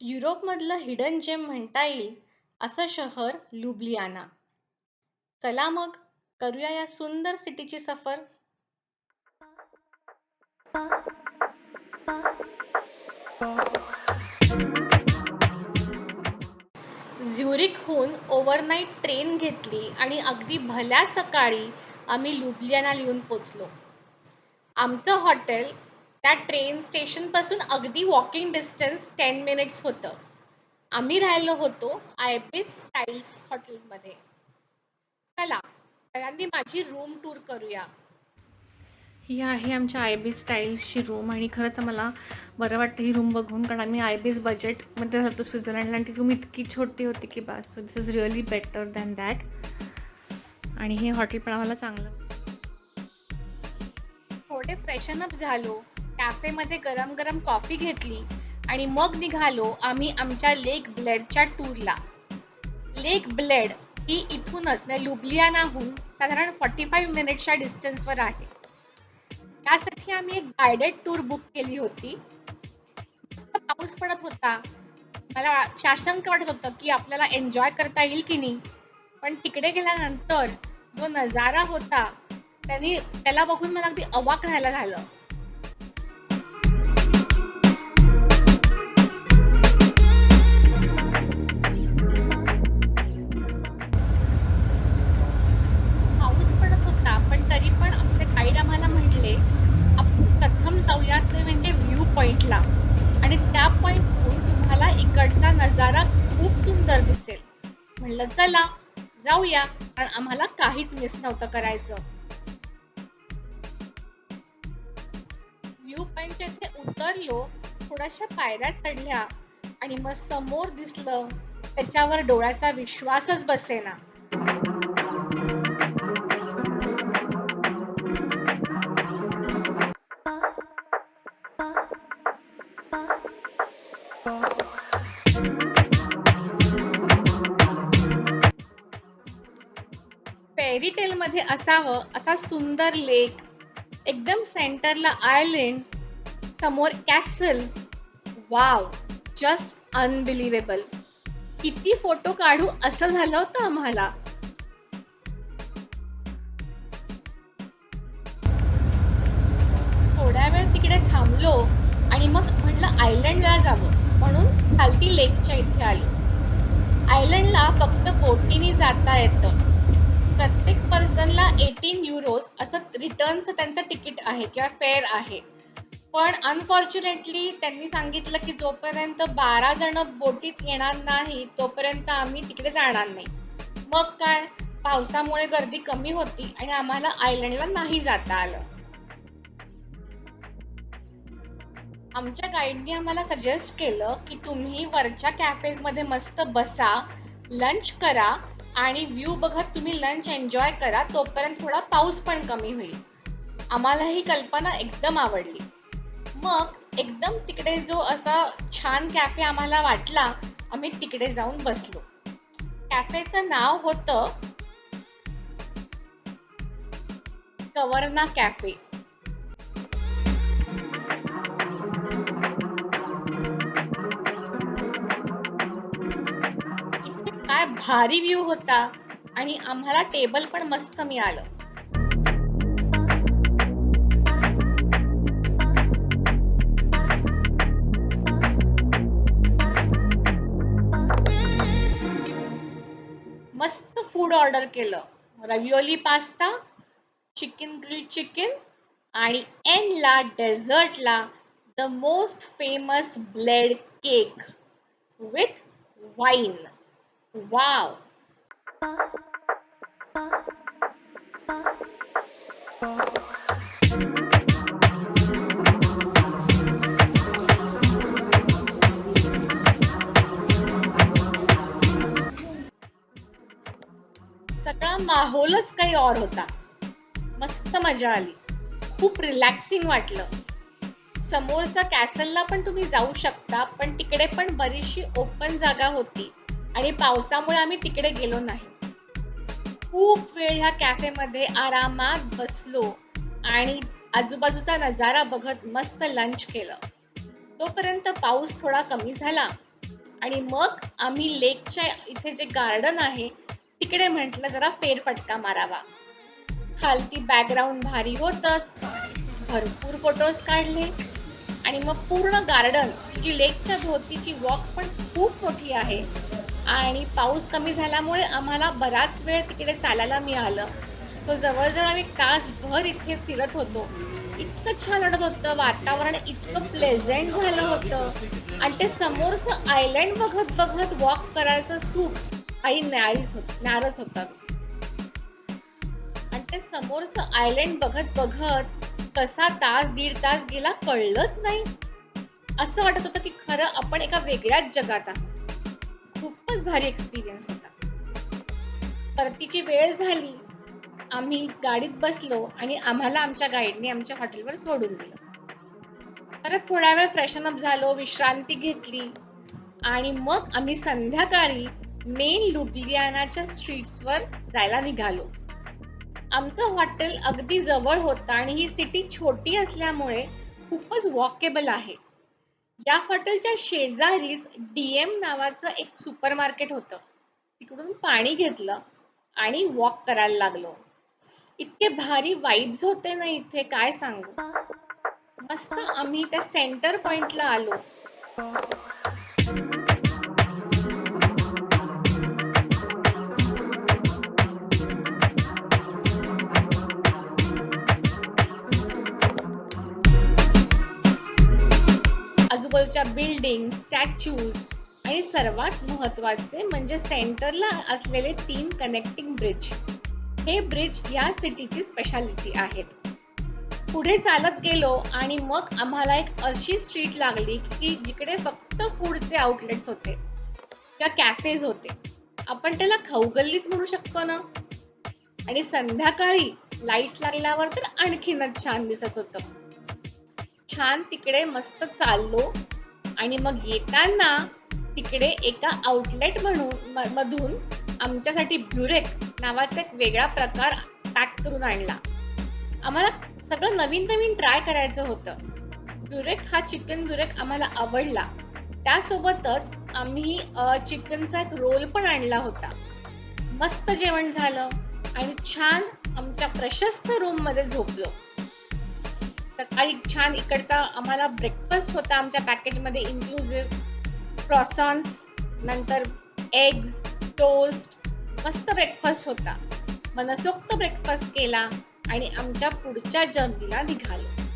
युरोपमधलं hidden जेम म्हणता येईल असं शहर लुब्लियाना. चला मग करूया या सुंदर सिटीची सफर. झ्युरिकहून ओव्हरनाईट ट्रेन घेतली आणि अगदी भल्या सकाळी आम्ही लुब्लियाना लिहून पोचलो. आमचं हॉटेल त्या ट्रेन स्टेशनपासून अगदी वॉकिंग डिस्टन्स टेन मिनिट्स होतं. आम्ही राहिलो होतो आयबीस स्टाईल्स हॉटेलमध्ये. चला पहिल्यांदा माझी रूम टूर करूया. ही आहे आमच्या आय बी स्टाईल्सची रूम आणि खरंच मला बरं वाटतं ही रूम बघून कारण आम्ही आय बीस बजेटमध्ये राहतो स्वित्झर्लंडला आणि ती रूम इतकी छोटी होती की बस. So this is really better than that आणि हे हॉटेल पण आम्हाला चांगलं थोडे फ्रेशन अप झालो. कॅफेमध्ये गरम गरम कॉफी घेतली आणि मग निघालो आम्ही आमच्या लेक ब्लेडच्या टूरला. लेक ब्लेड ही इथूनच म्हणजे लुब्लियानाहून साधारण फॉर्टी फाईव्ह मिनिट्सच्या डिस्टन्सवर आहे. त्यासाठी आम्ही एक गायडेड टूर बुक केली होती. पाऊस पडत होता. मला शाशंक वाटत होतं की आपल्याला एन्जॉय करता येईल की नाही. पण तिकडे गेल्यानंतर जो नजारा होता त्यांनी त्याला बघून मला अगदी अवाक राहायला झालं. म्हणलं चला जाऊया. कारण आम्हाला काहीच मिस नव्हतं करायचं. व्ह्यू पॉइंट येथे उतरलो थोड्याशा पायऱ्या चढल्या आणि मग समोर दिसलं त्याच्यावर डोळ्याचा विश्वासच बसेना. फेरी मध्ये असावं असा सुंदर लेक एकदम सेंटरला आयलंड समोर कॅसल वाव जस्ट अनबिलिव्हेबल किती फोटो काढू असं झालं होतं आम्हाला. थोड्या वेळ तिकडे थांबलो आणि मग म्हटलं आयलंडला जावं. म्हणून खालती लेकच्या इथे आलो. आयलंडला फक्त बोटीने एटीन युरोज असं रिटर्नचं त्यांचं तिकीट आहे किंवा फेअर आहे. पण अनफॉर्च्युनेटली त्यांनी सांगितलं की जोपर्यंत बारा जण बोटीत येणार नाही तोपर्यंत आम्ही तिकडे जाणार नाही. मग काय? पावसामुळे गर्दी कमी होती आणि आम्हाला आयलंडला नाही जाता आलं. आमच्या गाईडने आम्हाला सजेस्ट केलं की तुम्ही वरच्या कॅफेजमध्ये मस्त बसा लंच करा आणि व्ह्यू बघत तुम्ही लंच एन्जॉय करा तोपर्यंत थोडा पाऊस पण कमी होईल. आम्हाला ही कल्पना एकदम आवडली. मग एकदम तिकडे जो असा छान कॅफे आम्हाला वाटला आम्ही तिकडे जाऊन बसलो. कॅफेचं नाव होतं कवर्ना कॅफे भारी व्ह्यू होता आणि आम्हाला टेबल पण मस्त मिळालं. मस्त फूड ऑर्डर केलं. Ravioli pasta chicken grill chicken आणि एनला डेझर्टला the most famous blade cake with wine wow सगळा माहोलच काही और होता. मस्त मजा आली. खूप रिलॅक्सिंग वाटलं. समोरचा कॅसलला पण तुम्ही जाऊ शकता पण तिकडे पण बरीचशी ओपन जागा होती. आणि पावसामुळे आम्ही तिकडे गेलो नाही. खूप वेळ ह्या कॅफेमध्ये आरामात बसलो आणि आजूबाजूचा नजारा बघत मस्त लंच केलं. तोपर्यंत पाऊस थोडा कमी झाला आणि मग आम्ही लेकच्या इथे जे गार्डन आहे तिकडे म्हटलं जरा फेरफटका मारावा. खालती बॅकग्राऊंड भारी होतच. भरपूर फोटोज काढले आणि मग पूर्ण गार्डन जी लेकच्या भोवतीची वॉक पण खूप मोठी आहे. आणि पाऊस कमी झाल्यामुळे आम्हाला बराच वेळ तिकडे चालायला मिळालं. सो जवळजवळ आम्ही तासभर इथे फिरत होतो. इतकं छान वाटत होतं. वातावरण इतकं प्लेझेंट झालं होतं. आणि ते समोरचं आयलँड बघत बघत वॉक करायचं सुख काही न्यारीच होत नारच होतं. आणि ते समोरचं आयलँड बघत बघत कसा तास दीड तास गेला कळलंच नाही. असं वाटत होतं की खरं आपण एका वेगळ्याच जगात आहोत. खूपच भारी एक्सपिरियन्स होता. परतीची वेळ झाली आम्ही गाडीत बसलो आणि आम्हाला आमच्या गाईडने आमच्या हॉटेलवर सोडून दिलं. परत थोडा वेळ फ्रेशन अप झालो विश्रांती घेतली आणि मग आम्ही संध्याकाळी मेन लुबियानाच्या स्ट्रीट्सवर जायला निघालो. आमचं हॉटेल अगदी जवळ होतं आणि ही सिटी छोटी असल्यामुळे खूपच वॉकेबल आहे. या हॉटेलच्या शेजारीच डीएम नावाचं एक सुपर मार्केट होतं. तिकडून पाणी घेतलं आणि वॉक करायला लागलो. इतके भारी वाईब्स होते ना इथे काय सांगू? मस्त आम्ही त्या सेंटर पॉइंटला आलो. आजूबाजूच्या बिल्डिंग स्टॅच्यूज आणि सर्वात महत्त्वाचे म्हणजे सेंटरला असलेले तीन कनेक्टिंग ब्रिज हे ब्रिज या सिटीची स्पेशालिटी आहेत. पुढे चालत गेलो आणि मग आम्हाला एक अशी स्ट्रीट लागली की जिकडे फक्त फूडचे आउटलेट्स होते. किंवा कॅफेज होते. आपण त्याला खाऊगल्लीच म्हणू शकतो ना? आणि संध्याकाळी लाईट्स लागल्यावर तर आणखीनच छान दिसत होतं. छान तिकडे मस्त चाललो. आणि मग येताना तिकडे एका आउटलेट म्हणून मधून आमच्यासाठी ब्युरेक नावाचा एक वेगळा प्रकार पॅक करून आणला. आम्हाला सगळं नवीन नवीन ट्राय करायचं होतं. ब्युरेक हा चिकन ब्युरेक आम्हाला आवडला. त्यासोबतच आम्ही चिकनचा एक रोल पण आणला होता. मस्त जेवण झालं आणि छान आमच्या प्रशस्त रूममध्ये झोपलो. सकाळी छान इकडचा आम्हाला ब्रेकफास्ट होता आमच्या पॅकेजमध्ये इन्क्लुझिव्ह क्रॉसॉन्स नंतर एग्स टोस्ट मस्त ब्रेकफास्ट होता. मनसोक्त ब्रेकफास्ट केला आणि आमच्या पुढच्या जर्नीला निघालो.